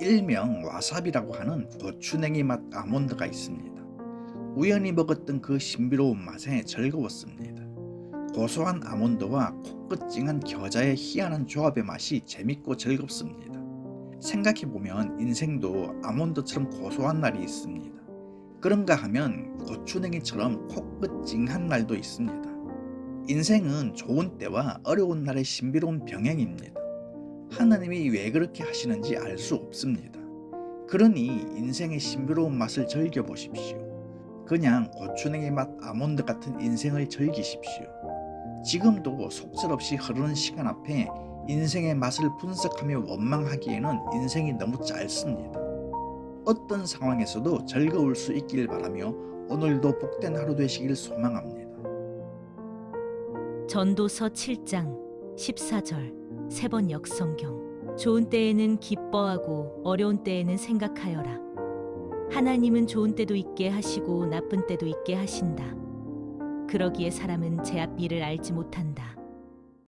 일명 와사비라고 하는 고추냉이 맛 아몬드가 있습니다. 우연히 먹었던 그 신비로운 맛에 즐거웠습니다. 고소한 아몬드와 코끝 찡한 겨자의 희한한 조합의 맛이 재밌고 즐겁습니다. 생각해보면 인생도 아몬드처럼 고소한 날이 있습니다. 그런가 하면 고추냉이처럼 코끝 찡한 날도 있습니다. 인생은 좋은 때와 어려운 날의 신비로운 병행입니다. 하나님이 왜 그렇게 하시는지 알 수 없습니다. 그러니 인생의 신비로운 맛을 즐겨보십시오. 그냥 고추냉이 맛 아몬드 같은 인생을 즐기십시오. 지금도 속절없이 흐르는 시간 앞에 인생의 맛을 분석하며 원망하기에는 인생이 너무 짧습니다. 어떤 상황에서도 즐거울 수 있길 바라며 오늘도 복된 하루 되시길 소망합니다. 전도서 7장 14절 세 번 역성경. 좋은 때에는 기뻐하고 어려운 때에는 생각하여라. 하나님은 좋은 때도 있게 하시고 나쁜 때도 있게 하신다. 그러기에 사람은 제 앞일을 알지 못한다